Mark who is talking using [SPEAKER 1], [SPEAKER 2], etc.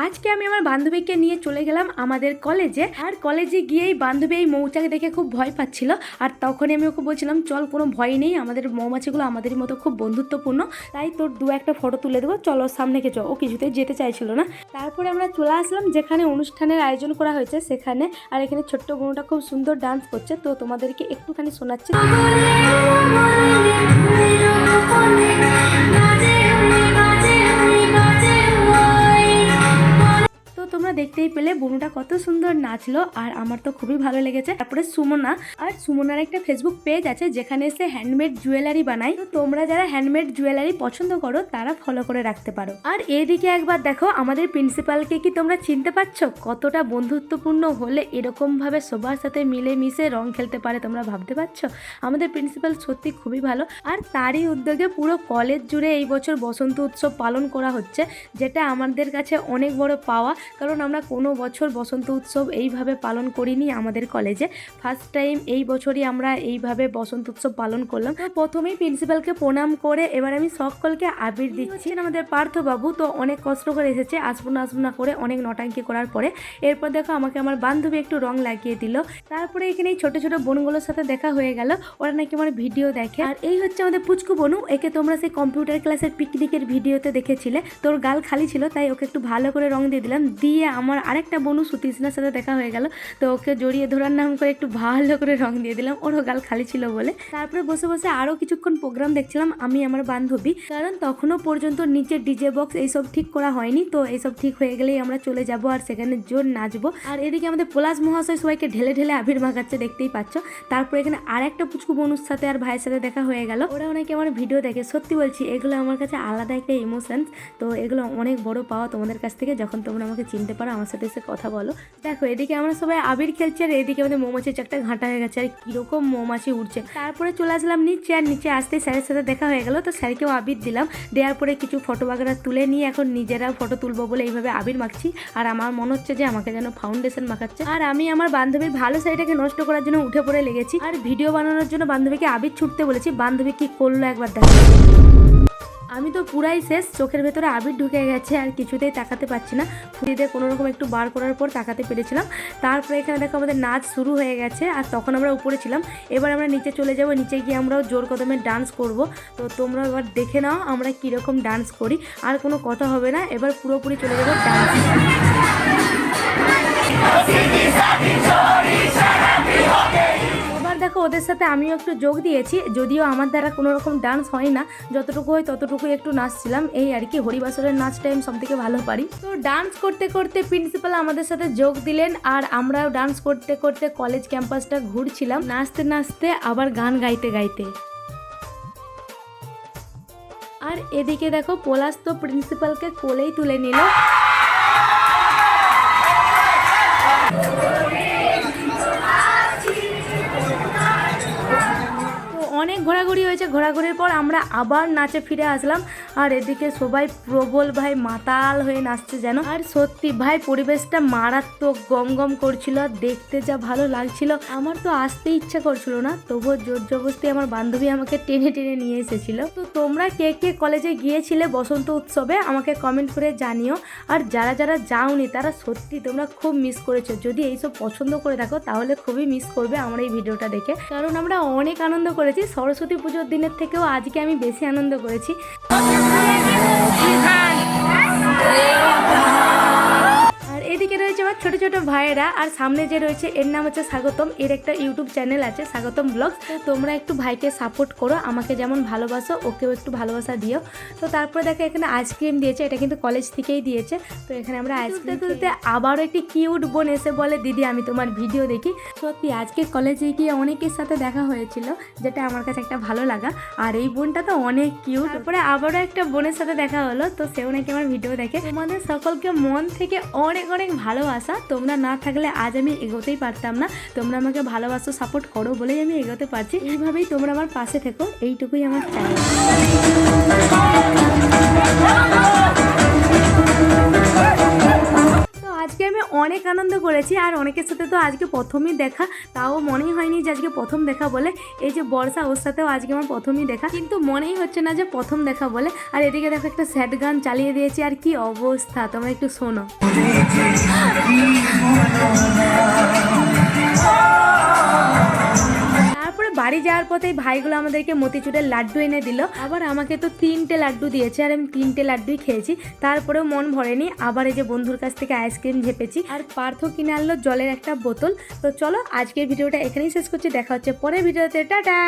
[SPEAKER 1] আজকে আমি আমার বান্ধবীকে নিয়ে চলে গেলাম আমাদের কলেজে আর কলেজে গিয়েই বান্ধবী এই মৌচাকে দেখে খুব ভয় পাচ্ছিল আর তখনই আমি ওকে বলছিলাম চল কোনো ভয় নেই আমাদের মৌমাছিগুলো আমাদের মতো খুব বন্ধুত্বপূর্ণ তাই তোর দু একটা ফটো তুলে দেবো চলো সামনে কে চো ও কিছুতেই যেতে চাইছিল না তারপরে আমরা চলে আসলাম যেখানে অনুষ্ঠানের আয়োজন করা হয়েছে সেখানে আর এখানে ছোট্ট বোনটা খুব সুন্দর ডান্স করছে তো তোমাদেরকে একটুখানি শোনাচ্ছি তোমরা দেখতেই পেলে বনুটা কত সুন্দর নাচলো, আর আমার তো খুবই ভালো লেগেছে। তারপরে সুমনা, আর সুমনার একটা ফেসবুক পেজ আছে যেখানে সে হ্যান্ডমেড জুয়েলারি বানায়। তো তোমরা যারা হ্যান্ডমেড জুয়েলারি পছন্দ করো, তারা ফলো করে রাখতে পারো। আর এদিকে একবার দেখো, আমাদের প্রিন্সিপালকে কি তোমরা চিনতে পারছ? কতটা বন্ধুত্বপূর্ণ হলে এরকম ভাবে সবার সাথে মিলে মিশে রং খেলতে পারে তোমরা ভাবতে পারছ? আমাদের প্রিন্সিপাল সত্যি খুবই ভালো, আর তারই উদ্যোগে পুরো কলেজ জুড়ে এই বছর বসন্ত উৎসব পালন করা হচ্ছে, যেটা আমাদের কাছে অনেক বড় পাওয়া। কারণ আমরা কোনো বছর বসন্ত উৎসব এইভাবে পালন করিনি আমাদের কলেজে। ফার্স্ট টাইম এই বছরই আমরা এইভাবে বসন্ত উৎসব পালন করলাম। প্রথমেই প্রিন্সিপালকে প্রণাম করে এবার আমি সকলকে আবির দিচ্ছি। আমাদের পার্থবাবু? তো অনেক কষ্ট করে এসেছে আসব না আসব না করে অনেক নটাঙ্কি করার পরে। এরপর দেখো আমাকে আমার বান্ধবী একটু রং লাগিয়ে দিল। তারপরে এখানে এই ছোট ছোট বোনগুলোর সাথে দেখা হয়ে গেল। ওরা নাকি আমার ভিডিও দেখে। আর এই হচ্ছে আমাদের পুচকু বনু। একে তোমরা সেই কম্পিউটার ক্লাসের পিকনিকের ভিডিওতে দেখেছিলে। তোর গাল খালি ছিল, তাই ওকে একটু ভালো করে রং দিয়ে দিলাম। দিয়ে আমার আরেকটা বনু সুতৃষ্ণার সাথে দেখা হয়ে গেল। তো ওকে জড়িয়ে ধরার নাম করে একটু ভালো করে রং দিয়ে দিলাম। ওরও গাল খালি ছিল বলে। তারপরে বসে বসে আরও কিছুক্ষণ প্রোগ্রাম দেখছিলাম আমি, আমার বান্ধবী। কারণ তখনও পর্যন্ত নিচে ডিজে বক্স এইসব ঠিক করা হয়নি। তো এইসব ঠিক হয়ে গেলেই আমরা চলে যাব আর সেখানে জোর নাচবো। আর এদিকে আমাদের পলাশ মহাশয় সবাইকে ঢেলে ঢেলে আবির মাখাচ্ছে, দেখতেই পাচ্ছ। তারপরে এখানে আর একটা পুচকু বনুর সাথে আর ভাইয়ের সাথে দেখা হয়ে গেল। ওরা অনেকে আমার ভিডিও দেখে। সত্যি বলছি, এগুলো আমার কাছে আলাদা একটা ইমোশনস তো এগুলো অনেক বড় পাওয়া তোমাদের কাছ থেকে যখন তোমরা আমাকে চিনতে পারো আমার সাথে এসে কথা বলো। দেখো, এদিকে আমরা সবাই আবির খেলছি আর এদিকে আমাদের মৌমাছির চাকটা ঘাঁটা হয়ে গেছে। আর কীরকম মৌমাছি উঠছে তারপরে চলে আসলাম নিচে আর নিচে আসতে স্যারের সাথে দেখা হয়ে গেল। তো স্যারকেও আবির দিলাম। দেওয়ার পরে কিছু ফটো বাগেরা তুলে নিয়ে এখন নিজেরা ফটো তুলবো বলে এইভাবে আবির মাখছি। আর আমার মনে হচ্ছে যে আমাকে যেন ফাউন্ডেশন মাখাচ্ছে। আর আমি আমার বান্ধবীর ভালো সাইডটাকে নষ্ট করার জন্য উঠে পড়ে লেগেছি। আর ভিডিও বানানোর জন্য বান্ধবীকে আবির ছুটতে বলেছি। বান্ধবী কি করল একবার দেখো। আমি তো পুরাই শেষ, চোখের ভেতরে আবির ঢুকে গেছে, আর কিছুতেই তাকাতে পারছি না। ফুটিতে কোনো রকম একটু বার করার পর তাকাতে পেরেছিলাম। তারপরে এখানে দেখো আমাদের নাচ শুরু হয়ে গেছে, আর তখন আমরা উপরে ছিলাম। এবার আমরা নিচে চলে যাব, নিচে গিয়ে আমরাও জোর কদমে ডান্স করব। তো তোমরা এবার দেখে নাও আমরা কীরকম ডান্স করি, আর কোনো কথা হবে না। এবার পুরোপুরি চলে যাব ডান্স দেখো, ওদের সাথে আমিও একটু যোগ দিয়েছি, যদিও আমার দ্বারা কোনো রকম ডান্স হয় না। যতটুকু হয় ততটুকু একটু নাচছিলাম। এই আর কি, হরিবাসরের নাচটা আমি সব থেকে ভালো পারি। তো ডান্স করতে করতে প্রিন্সিপাল আমাদের সাথে যোগ দিলেন, আর আমরাও ডান্স করতে করতে কলেজ ক্যাম্পাসটা ঘুরছিলাম। নাচতে নাচতে আবার গান গাইতে গাইতে। আর এদিকে দেখো, পলাশ তো প্রিন্সিপালকে কোলেই তুলে নিল। অনেক ঘোরাঘুরি হয়েছে, ঘোরাঘুরির পর আমরা আবার নাচে ফিরে আসলাম। আর এদিকে সবাই প্রবল ভাই মাতাল হয়ে নাচছে যেন। আর সত্যি ভাই পরিবেশটা মারাত্মক গম গম করছিল আর দেখতে যা ভালো লাগছিল। আমার তো আসতে ইচ্ছা করছিল না, তবুও জোর জবরদস্তি আমার বান্ধবী আমাকে টেনে টেনে নিয়ে এসেছিল। তো তোমরা কে কে কলেজে গিয়েছিলে বসন্ত উৎসবে, আমাকে কমেন্ট করে জানিও। আর যারা যারা যাওনি, তারা সত্যি তোমরা খুব মিস করেছ। যদি এইসব পছন্দ করে থাকো, তাহলে খুবই মিস করবে আমার এই ভিডিওটা দেখে। কারণ আমরা অনেক আনন্দ করেছি সরস্বতী পুজোর দিনের থেকেও আজকে আমি বেশি আনন্দ করেছি। আর এদিকে রয়েছে আমার ছোট ভাইয়েরা আর সামনে যে রয়েছে এর নাম হচ্ছে স্বাগতম। এর একটা ইউটিউব চ্যানেল আছে স্বাগতম ব্লগ তোমরা একটু ভাইকে সাপোর্ট করো আমাকে যেমন ভালোবাসো ওকেও একটু ভালোবাসা দিও। তো তারপরে দেখো এখানে আইসক্রিম দিয়েছে এটা কিন্তু কলেজ থেকেই দিয়েছে। তো এখানে আমরা আইসক্রিম তুলতে আবারও একটি কিউট বোন এসে বলে দিদি আমি তোমার ভিডিও দেখি। সত্যি আজকে কলেজে গিয়ে অনেকের সাথে দেখা হয়েছিল যেটা আমার কাছে একটা ভালো লাগা। আর এই বোনটা তো অনেক কিউট তারপরে আবারও একটা বোনের সাথে দেখা হলো তো সেও নাকি আমার ভিডিও দেখে। তোমাদের সকলকে মন থেকে অনেক অনেক ভালোবাসা। তোমরা না থাকলে আজ আমি এগোতেই পারতাম না। তোমরা আমাকে ভালোবাসো সাপোর্ট করো বলেই আমি এগোতে পারছি। এইভাবেই তোমরা আমার পাশে থেকো। এইটুকুই আমার চাই করেছি আর অনেকের সাথে তো আজকে প্রথমই দেখা, তাও মনেই হয়নি যে আজকে প্রথম দেখা বলে। এই যে বর্ষা, ওর সাথেও আজকে আমার প্রথমই দেখা। কিন্তু মনেই হচ্ছে না যে প্রথম দেখা বলে। আর এদিকে দেখো একটা স্যাড গান চালিয়ে দিয়েছি, আর কি অবস্থা, তোমরা একটু শোনো। বাড়ি যাওয়ার পথেই ভাইগুলো আমাদেরকে মতিচুরের লাড্ডু এনে দিল। আবার আমাকে তো তিনটে লাড্ডু দিয়েছে আর আমি তিনটে লাড্ডুই খেয়েছি। তারপরেও মন ভরেনি। আবার এই যে বন্ধুর কাছ থেকে আইসক্রিম ঝেপেছি। আর পার্থ কিনে আনলো জলের একটা বোতল। তো চলো আজকের ভিডিওটা এখানেই শেষ করছি। দেখা হচ্ছে পরের ভিডিওতে। টাটা!